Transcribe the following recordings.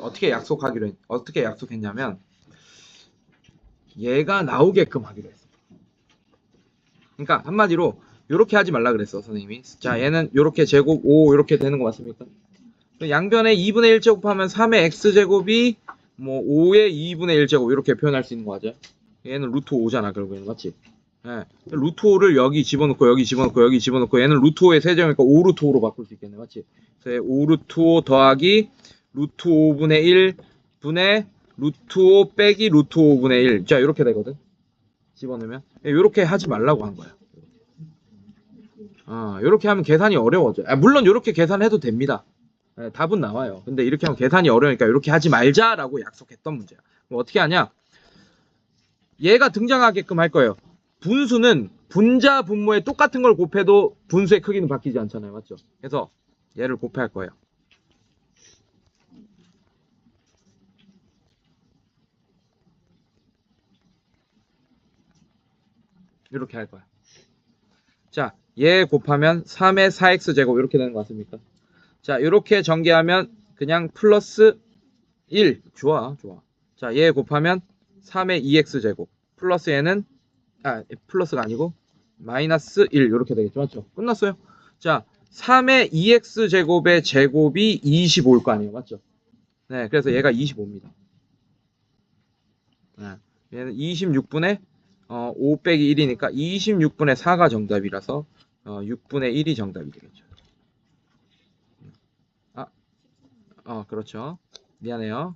어떻게 약속하기로 했, 어떻게 약속했냐면 얘가 나오게끔 하기로 했어. 그러니까 한마디로 요렇게 하지 말라 그랬어 선생님이. 자 얘는 요렇게 제곱 5 요렇게 되는 거 맞습니까? 그 양변에 2분의 1 제곱하면 3의 x 제곱이 뭐 5의 2분의 1 제곱 이렇게 표현할 수 있는 거 맞아? 얘는 루트 5잖아 결국에는 맞지? 예. 루트 5를 여기 집어넣고 여기 집어넣고 여기 집어넣고 얘는 루트 5의 세제곱이니까 5 루트 5로 바꿀 수 있겠네 맞지? 그래서 5 루트 5 더하기 루트 5분의 1 분의 루트 5 빼기 루트 5분의 1. 자, 이렇게 되거든. 집어넣으면. 이렇게 하지 말라고 한 거야. 아, 이렇게 하면 계산이 어려워져. 아, 물론 이렇게 계산해도 됩니다. 예, 답은 나와요. 근데 이렇게 하면 계산이 어려우니까 이렇게 하지 말자라고 약속했던 문제야. 어떻게 하냐? 얘가 등장하게끔 할 거예요. 분수는 분자 분모에 똑같은 걸 곱해도 분수의 크기는 바뀌지 않잖아요. 맞죠? 그래서 얘를 곱해야 할 거예요. 이렇게 할 거야. 자, 얘 곱하면 3의 4x 제곱 이렇게 되는 거 같습니까? 자, 이렇게 전개하면 그냥 플러스 1. 좋아, 좋아. 자, 얘 곱하면 3의 2x 제곱 플러스 얘는 아, 플러스가 아니고 마이너스 1 이렇게 되겠죠. 맞죠? 끝났어요. 자, 3의 2x 제곱의 제곱이 25일 거 아니에요. 맞죠? 네, 그래서 얘가 25입니다. 네, 얘는 26분의 어, 5 빼기 1이니까 26분의 4가 정답이라서 어, 6분의 1이 정답이 되겠죠. 아, 어, 그렇죠. 미안해요.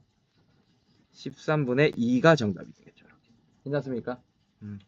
13분의 2가 정답이 되겠죠. 괜찮습니까? 음.